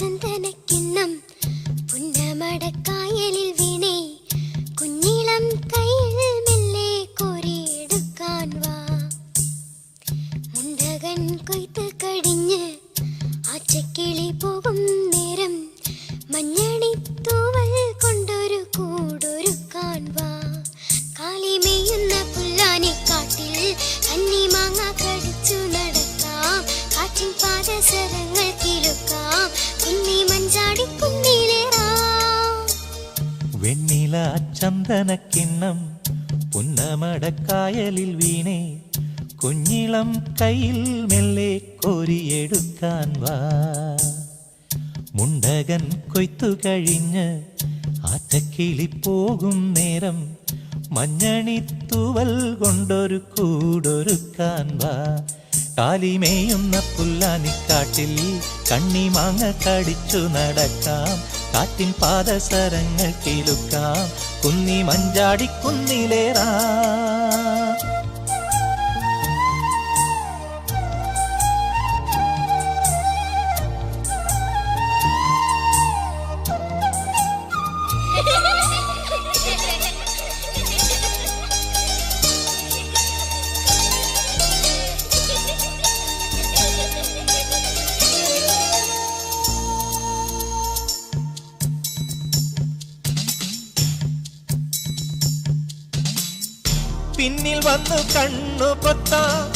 ചന്ദനക്കിണ്ണം പുന്നമടക്കായലിൽ വീണേ. കുഞ്ഞിളം കയ്യിൽ മെല്ലെ കോരിയെടുക്കാൻ വാ. മുണ്ടകൻ കൊയ്ത്ത് കടിഞ്ഞ് ആച്ചക്കിളി പോകും വെണ്ണില ചന്ദനക്കിണ്ണം പുന്നമടക്കായലിൽ വീണേ കുഞ്ഞിളം കയ്യിൽ മെല്ലെ കോരിയെടുക്കാൻ വാ. മുണ്ടകൻ കൊയ്ത്തു കഴിഞ്ഞ് ആറ്റക്കിളി പോകും നേരം മഞ്ഞണി തൂവൽ കൊണ്ടൊരു കൂടൊരുക്കാൻ വാ. കാലിമേയുന്ന പുല്ലാനിക്കാട്ടിൽ കണ്ണി മാങ്ങ കടിച്ചു നടക്കാം കാറ്റിൻ പാദസരങ്ങൾ കിലുക്കാം കുന്നി മഞ്ചാടി കുന്നിലേറാ. പിന്നിൽ വന്നു കണ്ണു പൊത്താം.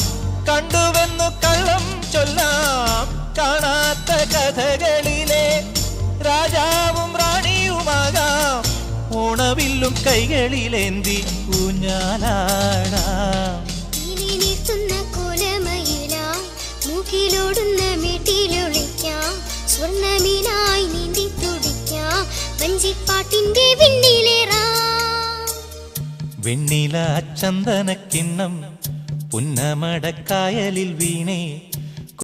കണ്ടുവെന്നു കള്ളം ചൊല്ലാം കാണാത്ത കഥകളിലെ. രാജാവും റാണിയുമാകാം. ഓണവില്ലും കൈകളിലേന്തി ഊഞ്ഞാലാടാം. മൂക്കിലോടുന്ന മേട്ടിലൊളിക്കാം. നീന്തി തുടിക്കാം. വഞ്ചിപ്പാട്ടിന്റെ വിണ്ണിലേറാം വെണ്ണില ചന്ദനക്കിണ്ണം പുന്നമടക്കായലിൽ വീണേ